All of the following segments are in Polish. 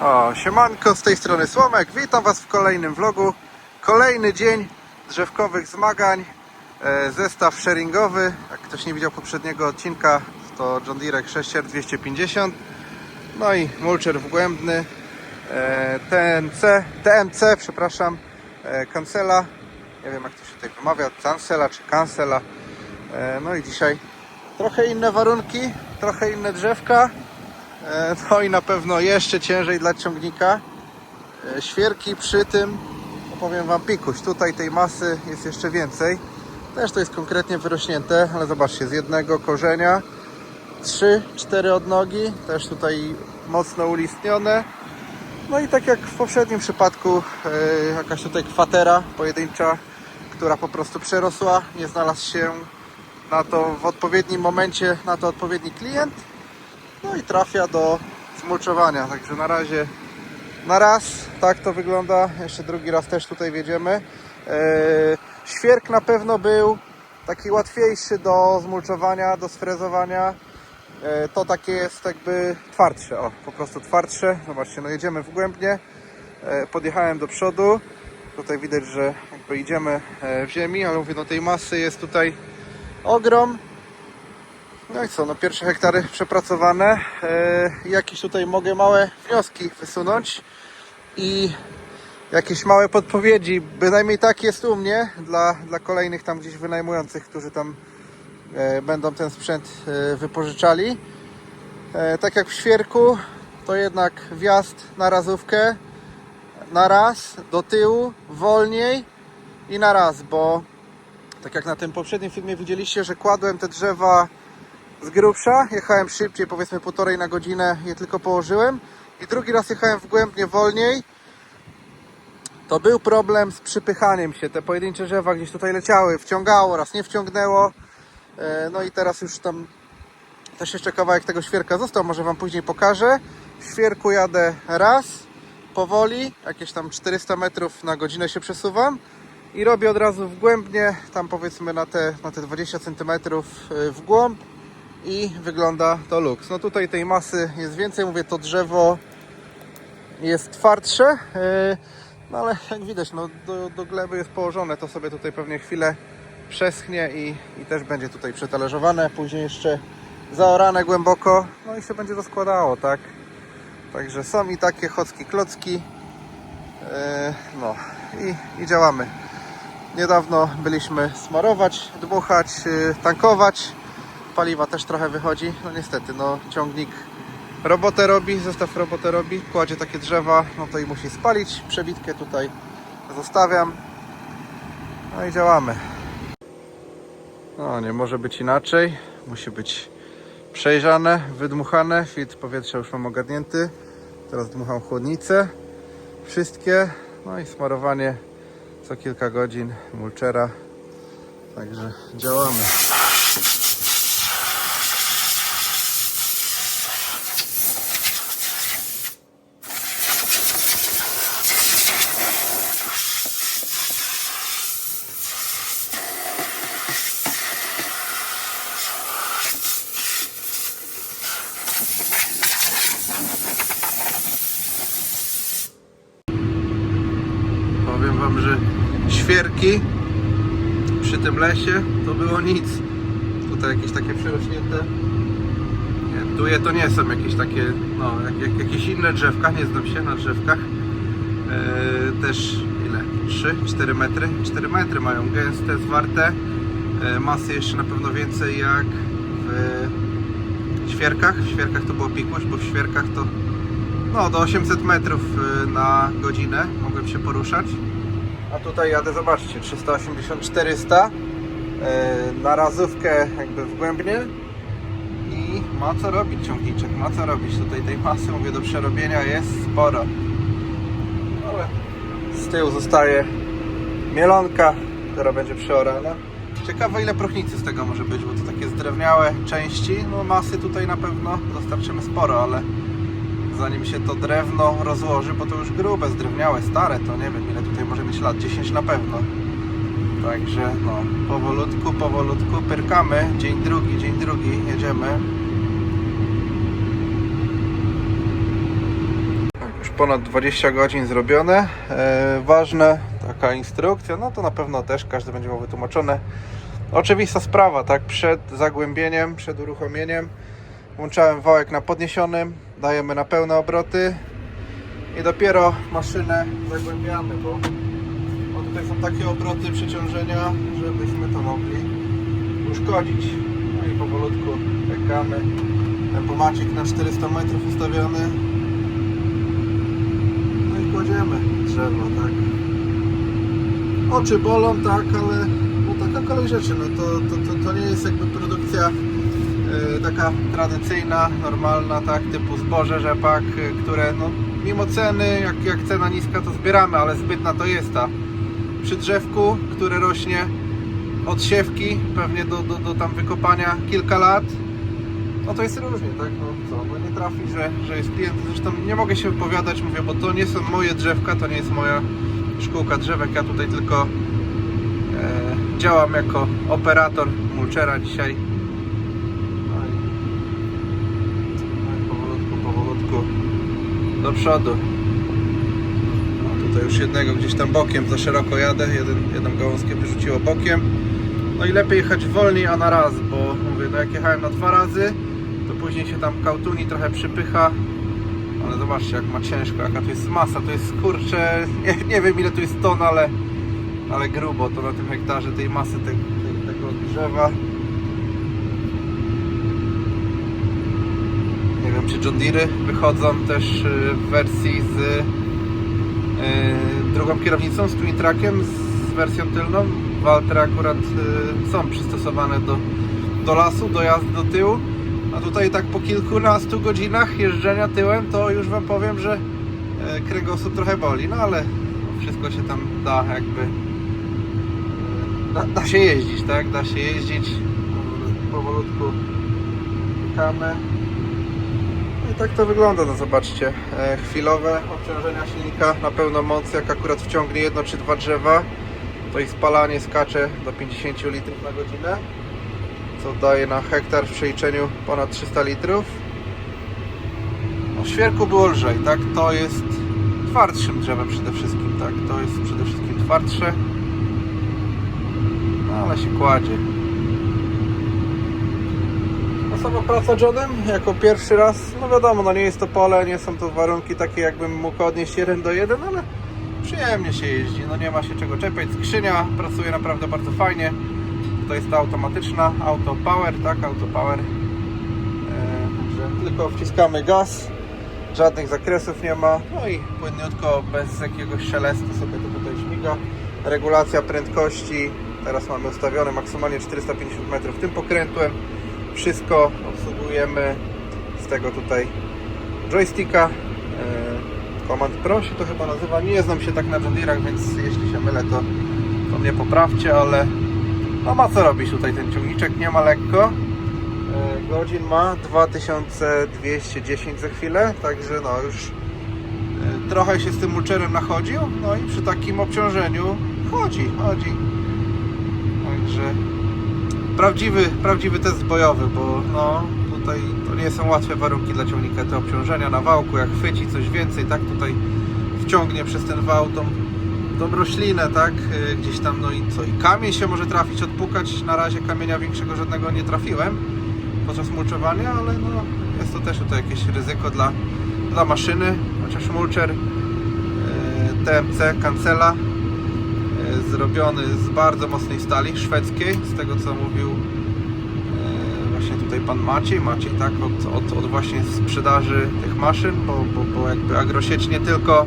O, siemanko, z tej strony Słomek. Witam Was w kolejnym vlogu. Kolejny dzień drzewkowych zmagań. E, zestaw sharingowy. Jak ktoś nie widział poprzedniego odcinka, to John Deere 6R 250. No i mulcher wgłębny. E, TNC, TMC, przepraszam, e, Cancela. Nie wiem jak to się tutaj wymawia, Cancela czy Cancela. E, no i dzisiaj trochę inne warunki, trochę inne drzewka. E, No i na pewno jeszcze ciężej dla ciągnika. E, Świerki przy tym, no powiem Wam pikuś, tutaj tej masy jest jeszcze więcej. Też to jest konkretnie wyrośnięte, ale zobaczcie, z jednego korzenia trzy, cztery odnogi, też tutaj mocno ulistnione. No i tak jak w poprzednim przypadku, e, jakaś tutaj kwatera pojedyncza, która po prostu przerosła, nie znalazł się na to w odpowiednim momencie, na to odpowiedni klient. No i trafia do zmulczowania. Także na razie na raz tak to wygląda. Jeszcze drugi raz też tutaj wiedziemy. Eee, świerk na pewno był taki łatwiejszy do zmulczowania, do sfrezowania. Eee, to takie jest jakby twardsze, o po prostu twardsze. Zobaczcie, no jedziemy wgłębnie. Eee, podjechałem do przodu. Tutaj widać, że jakby idziemy w ziemi, ale mówię, no tej masy jest tutaj ogrom. No i co, no pierwsze hektary przepracowane. E, jakieś tutaj mogę małe wnioski wysunąć i jakieś małe podpowiedzi. Bynajmniej tak jest u mnie dla, dla kolejnych tam gdzieś wynajmujących, którzy tam e, będą ten sprzęt e, wypożyczali. Tak jak w świerku, to jednak wjazd na razówkę na raz, do tyłu, wolniej i na raz, bo tak jak na tym poprzednim filmie widzieliście, że kładłem te drzewa z grubsza, jechałem szybciej, powiedzmy półtorej na godzinę je tylko położyłem. I drugi raz jechałem wgłębnie wolniej. To był problem z przypychaniem się, te pojedyncze drzewa gdzieś tutaj leciały, wciągało, raz nie wciągnęło. E, no i teraz już tam też jeszcze kawałek tego świerka został, może Wam później pokażę. W świerku jadę raz, powoli, jakieś tam 400 metrów na godzinę się przesuwam i robię od razu wgłębnie, tam powiedzmy na te, na te 20 cm w głąb i wygląda to luks. No tutaj tej masy jest więcej, mówię to drzewo jest twardsze, yy, no ale jak widać no do, do gleby jest położone, to sobie tutaj pewnie chwilę przeschnie i, i też będzie tutaj przetalerzowane, później jeszcze zaorane głęboko, no i się będzie rozkładało, tak? Także są i takie chocki klocki, yy, no i, i działamy. Niedawno byliśmy smarować, dmuchać, yy, tankować. Paliwa też trochę wychodzi. No niestety, no ciągnik robotę robi, zestaw robotę robi, kładzie takie drzewa, no to i musi spalić. Przebitkę tutaj zostawiam. No i działamy. No nie może być inaczej. Musi być przejrzane, wydmuchane. Filtr powietrza już mam ogarnięty. Teraz dmucham chłodnicę. Wszystkie. No i smarowanie co kilka godzin mulchera. Także działamy. Powiem wam, że świerki przy tym lesie to było nic. Tutaj jakieś takie przerośnięte. Nie, tuje to nie są jakieś takie, no, jak, jak, jakieś inne drzewka, nie znam się na drzewkach. E, też ile? 3-4 metry? 4 metry mają gęste, zwarte. E, masy jeszcze na pewno więcej jak w świerkach. W świerkach to było pikuś, bo w świerkach to no, do 800 metrów y, na godzinę mogłem się poruszać. A tutaj jadę, zobaczcie, 380-400 y, na razówkę jakby wgłębnie i ma co robić ciągniczek, ma co robić. Tutaj tej masy, mówię, do przerobienia jest sporo. Ale z tyłu zostaje mielonka, która będzie przeorana. Ciekawe ile próchnicy z tego może być, bo to takie zdrewniałe części. No masy tutaj na pewno dostarczymy sporo, ale zanim się to drewno rozłoży, bo to już grube, zdrewniałe, stare, to nie wiem ile tutaj może mieć lat, 10 na pewno. Także no, powolutku, powolutku pyrkamy, dzień drugi, dzień drugi, jedziemy. Już ponad 20 godzin zrobione. E, ważne, taka instrukcja, no to na pewno też każdy będzie miał wytłumaczone. Oczywista sprawa, tak? Przed zagłębieniem, przed uruchomieniem włączałem wałek na podniesionym, dajemy na pełne obroty i dopiero maszynę zagłębiamy, bo, tutaj są takie obroty przeciążenia, żebyśmy to mogli uszkodzić. No i powolutku czekamy. Tempomacik na 400 metrów ustawiony. No i kładziemy drzewo, tak. Oczy bolą, tak, ale no taka kolej rzeczy. No to, to, to, to nie jest jakby produkcja taka tradycyjna, normalna, tak, typu zboże, rzepak, e, które no, mimo ceny, jak, jak cena niska, to zbieramy, ale zbytna to jest ta. Przy drzewku, które rośnie od siewki, pewnie do, do, do tam wykopania kilka lat, no to jest różnie, tak? No co, no nie trafi, że, że jest klient. Zresztą nie mogę się wypowiadać, mówię, bo to nie są moje drzewka, to nie jest moja szkółka drzewek. Ja tutaj tylko e, działam jako operator mulczera dzisiaj. No i, no i powolutku, powolutku do przodu. No tutaj już jednego gdzieś tam bokiem za szeroko jadę, jeden, jedną gałązkę wyrzuciło bokiem. No i lepiej jechać wolniej, a na raz, bo mówię, no jak jechałem na dwa razy, to później się tam kautuni trochę przypycha. Ale zobaczcie jak ma ciężko, jaka to jest masa, to jest kurczę, nie, nie wiem ile to jest ton, ale, ale grubo to na tym hektarze tej masy te, te, tego drzewa. Nie wiem czy John Deere wychodzą też y, w wersji z y, drugą kierownicą, z Twin Trackiem, z wersją tylną. Waltery akurat y, są przystosowane do, do lasu, do jazdy do tyłu. A tutaj tak po kilkunastu godzinach jeżdżenia tyłem, to już Wam powiem, że kręgosłup trochę boli, no ale wszystko się tam da jakby da, da się jeździć, tak? Da się jeździć powolutku i tak to wygląda, no zobaczcie e, chwilowe obciążenia silnika na pełną moc, jak akurat wciągnie jedno czy dwa drzewa to ich spalanie skacze do 50 litrów na godzinę co daje na hektar w przeliczeniu ponad 300 litrów. No, w świerku było lżej, tak? To jest twardszym drzewem przede wszystkim, tak? To jest przede wszystkim twardsze. No, ale się kładzie. Sama praca Johnem jako pierwszy raz, no wiadomo, no nie jest to pole, nie są to warunki takie jakbym mógł odnieść 1 do 1, ale przyjemnie się jeździ, no nie ma się czego czepiać. Skrzynia pracuje naprawdę bardzo fajnie to jest ta automatyczna auto power, tak, auto power. E, tylko wciskamy gaz, żadnych zakresów nie ma, no i płynniutko, bez jakiegoś szelestu sobie to tutaj śmiga. Regulacja prędkości, teraz mamy ustawione maksymalnie 450 metrów tym pokrętłem. Wszystko obsługujemy z tego tutaj joysticka. E, Command Pro się to chyba nazywa. Nie znam się tak na John więc jeśli się mylę, to, to mnie poprawcie, ale no ma co robić tutaj ten ciągniczek, nie ma lekko. E, Godzin ma 2210 za chwilę, także no już e, trochę się z tym mulcherem nachodził, no i przy takim obciążeniu chodzi, chodzi. Także prawdziwy, prawdziwy test bojowy, bo no tutaj to nie są łatwe warunki dla ciągnika te obciążenia na wałku, jak chwyci coś więcej, tak tutaj wciągnie przez ten wał tą tą roślinę, tak? Y, Gdzieś tam, no i co? I kamień się może trafić, odpukać. Na razie kamienia większego żadnego nie trafiłem podczas mulczowania, ale no jest to też tutaj jakieś ryzyko dla, dla maszyny. Chociaż mulcher y, TMC Cancela zrobiony z bardzo mocnej stali szwedzkiej, z tego co mówił właśnie tutaj pan Maciej, Maciej tak, od, od, od właśnie sprzedaży tych maszyn, bo, bo, bo jakby agrosieć nie tylko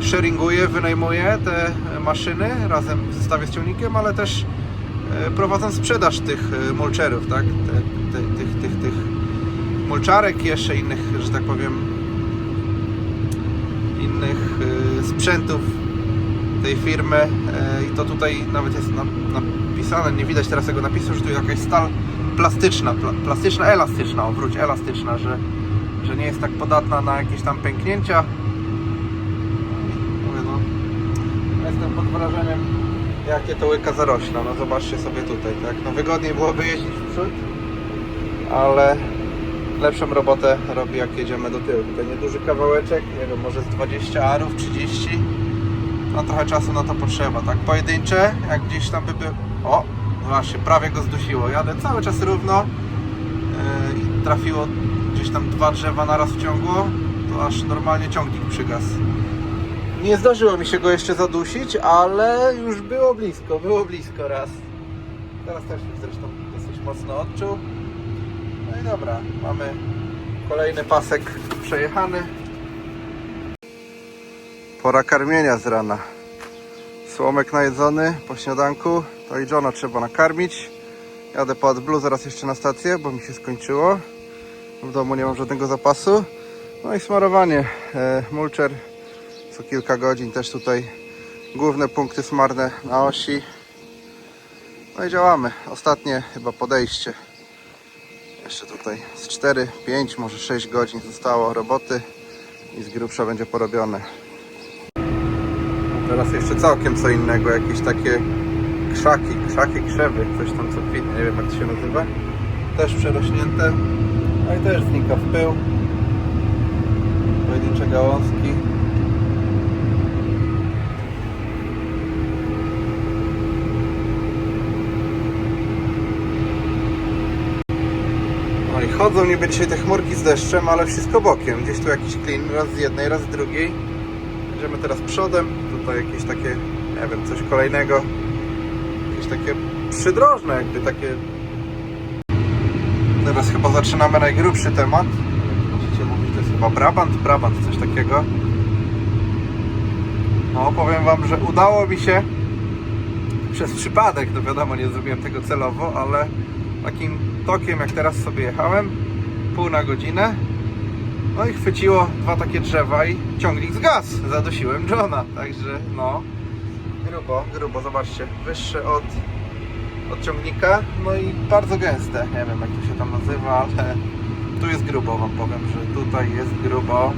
sharinguje, wynajmuje te maszyny razem w zestawie z ciągnikiem, ale też e, prowadzą sprzedaż tych e, mulcherów, tak? Tych, tych, tych mulczarek i jeszcze innych, że tak powiem, innych e, sprzętów tej firmy i to tutaj nawet jest napisane, nie widać teraz tego napisu, że tu jest jakaś stal plastyczna, pla, plastyczna, elastyczna, obróć, elastyczna, że, że nie jest tak podatna na jakieś tam pęknięcia jestem pod wrażeniem jakie to łyka zarośla. No zobaczcie sobie tutaj, tak? No wygodniej byłoby jeździć w przód, ale lepszą robotę robi jak jedziemy do tyłu. Tutaj nieduży kawałeczek, nie wiem, może z 20 arów, 30. No trochę czasu na to potrzeba, tak? Pojedyncze, jak gdzieś tam by był... O, właśnie, prawie go zdusiło. Jadę cały czas równo yy, i trafiło gdzieś tam dwa drzewa naraz wciągło, to aż normalnie ciągnik przygasł. Nie zdarzyło mi się go jeszcze zadusić, ale już było blisko, było blisko raz. Teraz też już zresztą dosyć mocno odczuł. No i dobra, mamy kolejny pasek przejechany. Pora karmienia z rana. Słomek najedzony po śniadanku. To i Johna trzeba nakarmić. Jadę po AdBlue zaraz jeszcze na stację, bo mi się skończyło. W domu nie mam żadnego zapasu. No i smarowanie. E, mulcher co kilka godzin też tutaj główne punkty smarne na osi. No i działamy. Ostatnie chyba podejście. Jeszcze tutaj z 4, 5, może 6 godzin zostało roboty i z grubsza będzie porobione. Teraz jeszcze całkiem co innego, jakieś takie krzaki, krzaki, krzewy, coś tam co kwitnie, nie wiem jak to się nazywa. Też przerośnięte. No i też znika w pył. Pojedyncze gałązki. No i chodzą niby dzisiaj te chmurki z deszczem, ale wszystko bokiem. Gdzieś tu jakiś klin, raz z jednej, raz z drugiej. Będziemy teraz przodem. Tutaj jakieś takie, nie wiem, coś kolejnego. Jakieś takie przydrożne, jakby takie. Teraz chyba zaczynamy najgrubszy temat. Możecie mówić, to jest chyba Brabant, Brabant, coś takiego. No, powiem Wam, że udało mi się przez przypadek, no wiadomo, nie zrobiłem tego celowo, ale takim tokiem, jak teraz sobie jechałem, pół na godzinę, no i chwyciło dwa takie drzewa i ciągnik zgasł. Zadusiłem Johna, także no, grubo, grubo, zobaczcie, wyższe od, od ciągnika, no i bardzo gęste, nie wiem jak to się tam nazywa, ale tu jest grubo, Wam powiem, że tutaj jest grubo.